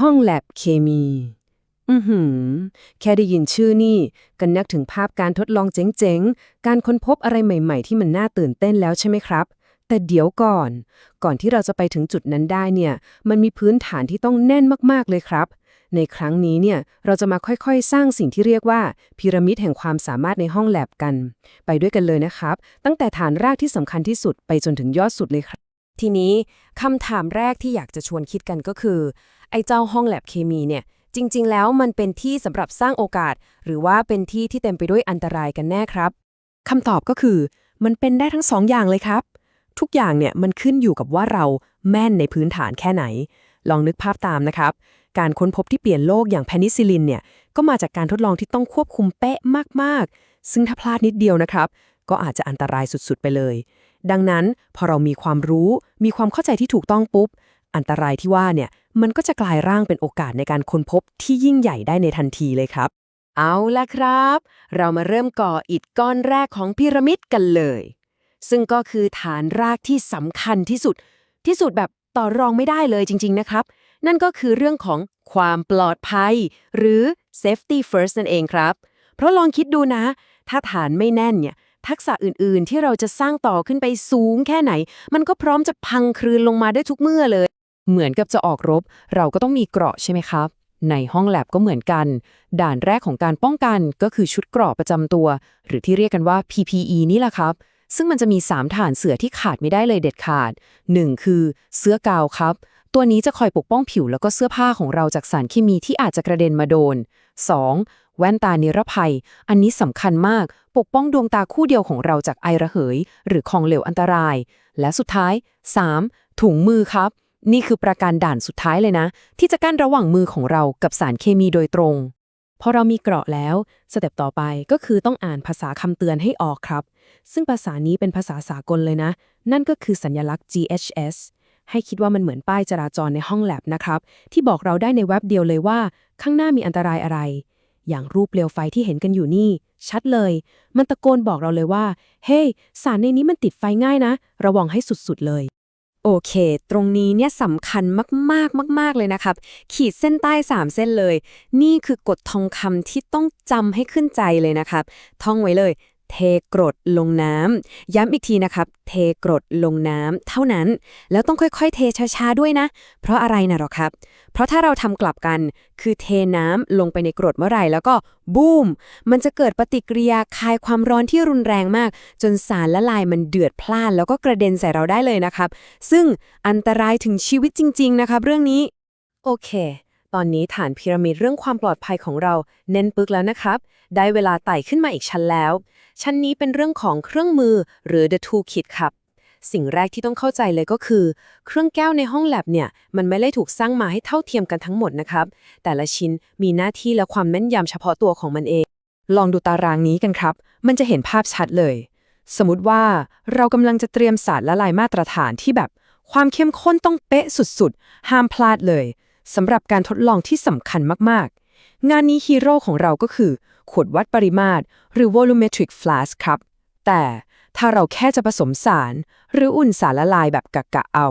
ห้องแลบเคมี อือหือ แค่ได้ยินชื่อนี่ก็นึกถึงภาพการทดลองเจ๋งๆ การค้นพบอะไรใหม่ ๆ ที่มันน่าตื่นเต้นแล้วใช่ไหมครับ แต่เดี๋ยวก่อน ก่อนที่เราจะไปถึงจุดนั้นได้เนี่ย มันมีพื้นฐานที่ต้องแน่นมากๆเลยครับ ในครั้งนี้เนี่ยเราจะมาค่อยๆ สร้างสิ่งที่เรียกว่าพีระมิดแห่งความสามารถในห้องแลบกัน ไปด้วยกันเลยนะครับ ตั้งแต่ฐานรากที่สำคัญที่สุดไปจนถึงยอดสุดเลยครับ ทีนี้คำถามแรกที่อยากจะชวนคิดกันก็คือ ไอ้เจ้าห้องแลบเคมีเนี่ย จริง ๆ แล้วมันเป็นที่สำหรับสร้างโอกาส หรือว่าเป็นที่ที่เต็มไปด้วยอันตรายกันแน่ครับคำตอบก็คือ มันเป็นได้ทั้งสองอย่างเลยครับ ทุกอย่างเนี่ยมันขึ้นอยู่กับว่าเราแม่นในพื้นฐานแค่ไหน ลองนึกภาพตามนะครับ การค้นพบที่เปลี่ยนโลกอย่างเพนิซิลินเนี่ยก็มาจากการทดลองที่ต้องควบคุมเป๊ะมากๆ ซึ่งถ้าพลาดนิดเดียวนะครับ ก็อาจจะอันตรายสุดๆไปเลย ดังนั้นพอเรามีความรู้ มีความเข้าใจที่ถูกต้องปุ๊บ อันตรายที่ว่าเนี่ย มันก็จะกลายร่างเป็นโอกาสในการค้นพบที่ยิ่งใหญ่ได้ในทันทีเลยครับ เอาละครับ เรามาเริ่มก่ออิฐก้อนแรกของพีระมิดกันเลย ซึ่งก็คือฐานรากที่สำคัญที่สุด ที่สุดแบบต่อรองไม่ได้เลยจริง ๆ นะครับ นั่นก็คือเรื่องของความปลอดภัย หรือ safety first นั่นเองครับ เพราะลองคิดดูนะ ถ้าฐานไม่แน่นเนี่ยทักษะอื่น ๆ ที่เราจะสร้างต่อขึ้นไปสูงแค่ไหน มันก็พร้อมจะพังคลืนลงมาได้ทุกเมื่อเลย เหมือนกับจะออกรบ เราก็ต้องมีเกราะใช่ไหมครับ ในห้องแลบก็เหมือนกัน ด่านแรกของการป้องกันก็คือชุดเกราะประจำตัว หรือที่เรียกกันว่า PPE นี่แหละครับ ซึ่งมันจะมี 3 ฐานเสือที่ขาดไม่ได้เลยเด็ดขาด 1 คือเสื้อกาวครับ ตัวนี้จะคอยปกป้องผิวแล้วก็เสื้อผ้าของเราจากสารเคมีที่อาจจะกระเด็นมาโดน 2. แว่นตานิรภัย อันนี้สำคัญมาก ปกป้องดวงตาคู่เดียวของเราจากไอระเหย หรือของเหลวอันตราย และสุดท้าย 3. ถุงมือครับ นี่คือประการด่านสุดท้ายเลยนะ ที่จะกั้นระหว่างมือของเรากับสารเคมีโดยตรง พอเรามีเกราะแล้ว สเต็ปต่อไปก็คือต้องอ่านภาษาคำเตือนให้ออกครับ ซึ่งภาษานี้เป็นภาษาสากลเลยนะ นั่นก็คือสัญลักษณ์ GHS ให้คิดว่ามันเหมือนป้ายจราจรในห้องแลบนะครับ ที่บอกเราได้ในเว็บเดียวเลยว่า ข้างหน้ามีอันตรายอะไร อย่างรูปเปลวไฟที่เห็นกันอยู่นี่ ชัดเลย มันตะโกนบอกเราเลยว่า เฮ้ hey, สารในนี้มันติดไฟง่ายนะ ระวังให้สุดๆเลย โอเค ตรงนี้เนี่ยสำคัญมากๆมาก ๆ เลยนะครับ ขีดเส้นใต้ 3 เส้นเลย นี่คือกฎทองคำที่ต้องจำให้ขึ้นใจเลยนะครับ ท่องไว้เลย เทกรดลงน้ำ ย้ำอีกทีนะครับ เทกรดลงน้ำเท่านั้น แล้วต้องค่อยๆ เทช้าๆ ด้วยนะ เพราะอะไรนะหรอครับ เพราะถ้าเราทำกลับกัน คือเทน้ำลงไปในกรดเมื่อไหร่ แล้วก็บูม มันจะเกิดปฏิกิริยาคายความร้อนที่รุนแรงมาก จนสารละลายมันเดือดพล่าน แล้วก็กระเด็นใส่เราได้เลยนะครับ ซึ่งอันตรายถึงชีวิตจริง ๆ นะครับ เรื่องนี้ โอเค ตอนนี้ฐานพีระมิดเรื่องความปลอดภัยของเราเน้นปึกแล้วนะครับ ได้เวลาไต่ขึ้นมาอีกชั้นแล้ว ชั้นนี้เป็นเรื่องของเครื่องมือหรือ the toolkit ครับสิ่งแรกที่ต้องเข้าใจเลยก็คือ เครื่องแก้วในห้องแลบเนี่ย มันไม่ได้ถูกสร้างมาให้เท่าเทียมกันทั้งหมดนะครับ แต่ละชิ้นมีหน้าที่และความแม่นยำเฉพาะตัวของมันเอง ลองดูตารางนี้กันครับ มันจะเห็นภาพชัดเลย สมมติว่าเรากำลังจะเตรียมสารละลายมาตรฐานที่แบบ ความเข้มข้นต้องเป๊ะสุดๆ ห้ามพลาดเลย สำหรับการทดลองที่สำคัญมากๆ งานนี้ฮีโร่ของเราก็คือ ขวดวัดปริมาตร หรือ volumetric flask ครับ แต่ถ้าเราแค่จะผสมสาร หรืออุ่นสารละลายแบบกะกะเอา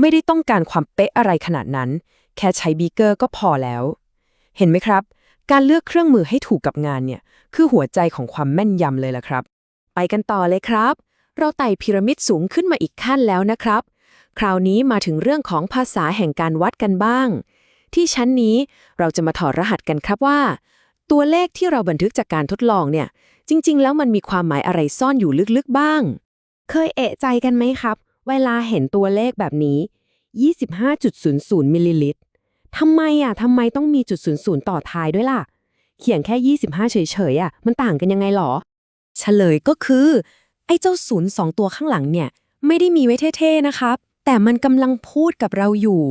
ไม่ได้ต้องการความเป๊ะอะไรขนาดนั้น แค่ใช้บีเกอร์ก็พอแล้ว เห็นไหมครับ การเลือกเครื่องมือให้ถูกกับงานเนี่ย คือหัวใจของความแม่นยำเลยล่ะครับ ไปกันต่อเลยครับ เราไต่พีระมิดสูงขึ้นมาอีกขั้นแล้วนะครับ คราวนี้มาถึงเรื่องของภาษาแห่งการวัดกันบ้าง ที่ชั้นนี้เราจะมาถอดรหัสกันครับว่า ตัวเลขที่เราบันทึกจากการทดลองเนี่ย จริง ๆ แล้วมันมีความหมายอะไรซ่อนอยู่ลึกๆบ้าง เคยเอะใจกันไหมครับ เวลาเห็นตัวเลขแบบนี้ 25.00 มิลลิลิตรทำไมอะทำไมต้องมีจุด00ต่อท้ายด้วยล่ะ เขียนแค่ 25 เฉยๆอะ มันต่างกันยังไงหรอ เฉลยก็คือ ไอ้เจ้าศูนย์สองตัวข้างหลังเนี่ย ไม่ได้มีไว้เท่ๆนะครับ แต่มันกำลังพูดกับเราอยู่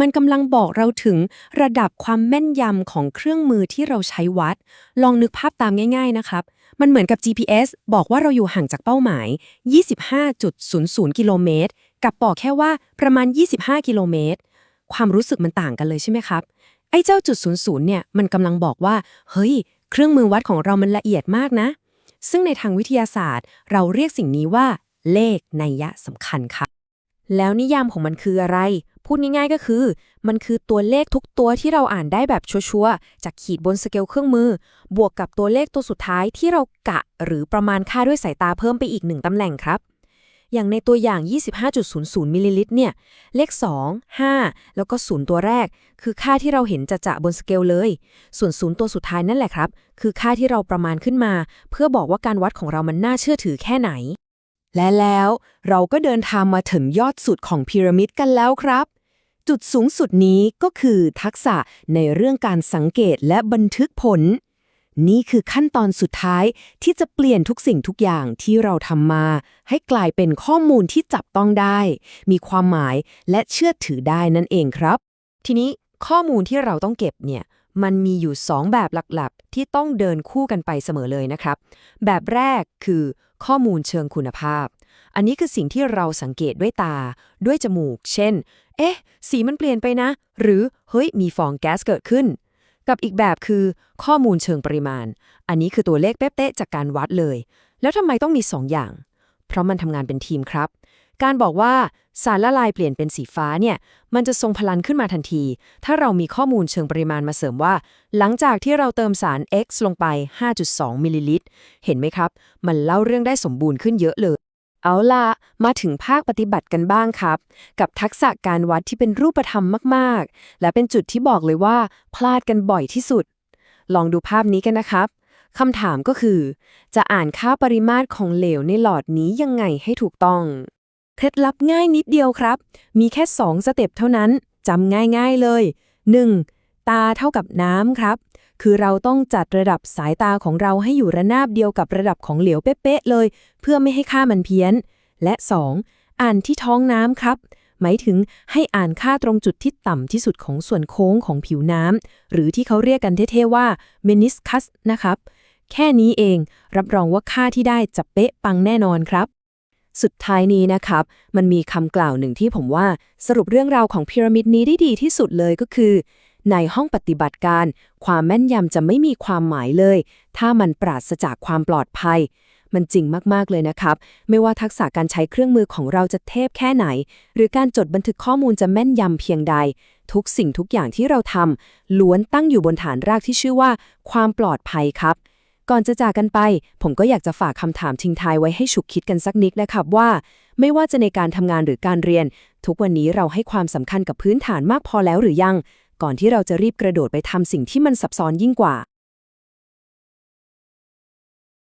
มันกำลังบอกเราถึงระดับความแม่นยำของเครื่องมือที่เราใช้วัด ลองนึกภาพตามง่าย ๆนะครับ มันเหมือนกับ GPS บอกว่าเราอยู่ห่างจากเป้าหมาย 25.00 กิโลเมตร กับบอกแค่ว่าประมาณ 25 กิโลเมตร ความรู้สึกมันต่างกันเลยใช่ไหมครับ ไอ้เจ้าจุด00เนี่ย มันกำลังบอกว่า เฮ้ย เครื่องมือวัดของเรามันละเอียดมากนะ ซึ่งในทางวิทยาศาสตร์ เราเรียกสิ่งนี้ว่า เลขนัยยะสำคัญค่ะ แล้วนิยามของมันคืออะไร พูดง่ายๆก็คือ มันคือตัวเลขทุกตัวที่เราอ่านได้แบบชัวร์ๆจากขีดบนสเกลเครื่องมือ บวกกับตัวเลขตัวสุดท้ายที่เรากะ หรือประมาณค่าด้วยสายตาเพิ่มไปอีกหนึ่งตำแหน่งครับ อย่างในตัวอย่าง 25.00มิลลิลิตรเนี่ย เลข 2 5 แล้วก็ 0 ตัวแรก คือค่าที่เราเห็นจะจะบนสเกลเลย ส่วน 0 ตัวสุดท้ายนั่นแหละครับ คือค่าที่เราประมาณขึ้นมา เพื่อบอกว่าการวัดของเรามันน่าเชื่อถือแค่ไหน และแล้วเราก็เดินทางมาถึงยอดสุดของพีระมิดกันแล้วครับ จุดสูงสุดนี้ก็คือทักษะในเรื่องการสังเกตและบันทึกผล นี่คือขั้นตอนสุดท้ายที่จะเปลี่ยนทุกสิ่งทุกอย่างที่เราทำมา ให้กลายเป็นข้อมูลที่จับต้องได้ มีความหมายและเชื่อถือได้นั่นเองครับ ทีนี้ข้อมูลที่เราต้องเก็บเนี่ยมันมีอยู่ 2 แบบหลักๆ ที่ต้องเดินคู่กันไปเสมอเลยนะครับ แบบแรกคือ ข้อมูลเชิงคุณภาพ อันนี้คือสิ่งที่เราสังเกตด้วยตา ด้วยจมูก เช่น เอ๊ะ สีมันเปลี่ยนไปนะ หรือ เฮ้ย มีฟองแก๊สเกิดขึ้น กับอีกแบบคือ ข้อมูลเชิงปริมาณ อันนี้คือตัวเลขเป๊ะๆจากการวัดเลย แล้วทำไมต้องมี2อย่าง เพราะมันทำงานเป็นทีมครับ การบอกว่าสารละลายเปลี่ยนเป็นสีฟ้าเนี่ย มันจะทรงพลังขึ้นมาทันที ถ้าเรามีข้อมูลเชิงปริมาณมาเสริมว่า หลังจากที่เราเติมสาร X ลงไป 5.2 มิลลิลิตร เห็นไหมครับ มันเล่าเรื่องได้สมบูรณ์ขึ้นเยอะเลย เอาล่ะ มาถึงภาคปฏิบัติกันบ้างครับ กับทักษะการวัดที่เป็นรูปธรรมมาก ๆ และเป็นจุดที่บอกเลยว่า พลาดกันบ่อยที่สุด ลองดูภาพนี้กันนะครับคำถามก็คือ จะอ่านค่าปริมาตรของเหลวในหลอดนี้ยังไงให้ถูกต้อง ล็ดลับง่ายนิดเดียวครับ มีแค่ 2 สเต็ปเท่านั้นจำง่ายๆเลย 1. ตาเท่ากับน้ำครับ คือเราต้องจัดระดับสายตาของเราให้อยู่ระนาบเดียวกับระดับของเหลวเป๊ะๆเลย เพื่อไม่ให้ค่ามันเพี้ยน และ 2. อ่านที่ท้องน้ำครับ หมายถึงให้อ่านค่าตรงจุดที่ต่ำที่สุดของส่วนโค้งของผิวน้ำหรือที่เขาเรียกกันเท่ๆว่า meniscus นะครับ แค่นี้เองรับรองว่าค่าที่ได้จะเป๊ะปังแน่นอนครับ สุดท้ายนี้นะครับ มันมีคำกล่าวหนึ่งที่ผมว่าสรุปเรื่องราวของพีระมิดนี้ได้ดีที่สุดเลยก็คือ ในห้องปฏิบัติการ ความแม่นยำจะไม่มีความหมายเลย ถ้ามันปราศจากความปลอดภัย มันจริงมาก ๆ เลยนะครับ ไม่ว่าทักษะการใช้เครื่องมือของเราจะเทพแค่ไหน หรือการจดบันทึกข้อมูลจะแม่นยำเพียงใด ทุกสิ่งทุกอย่างที่เราทำล้วนตั้งอยู่บนฐานรากที่ชื่อว่า ความปลอดภัยครับ ก่อนจะจากกันไป ผมก็อยากจะฝากคำถามทิ้งท้ายไว้ให้ฉุกคิดกันสักนิดนะครับว่า ไม่ว่าจะในการทำงานหรือการเรียน ทุกวันนี้เราให้ความสำคัญกับพื้นฐานมากพอแล้วหรือยัง ก่อนที่เราจะรีบกระโดดไปทำสิ่งที่มันซับซ้อนยิ่งกว่า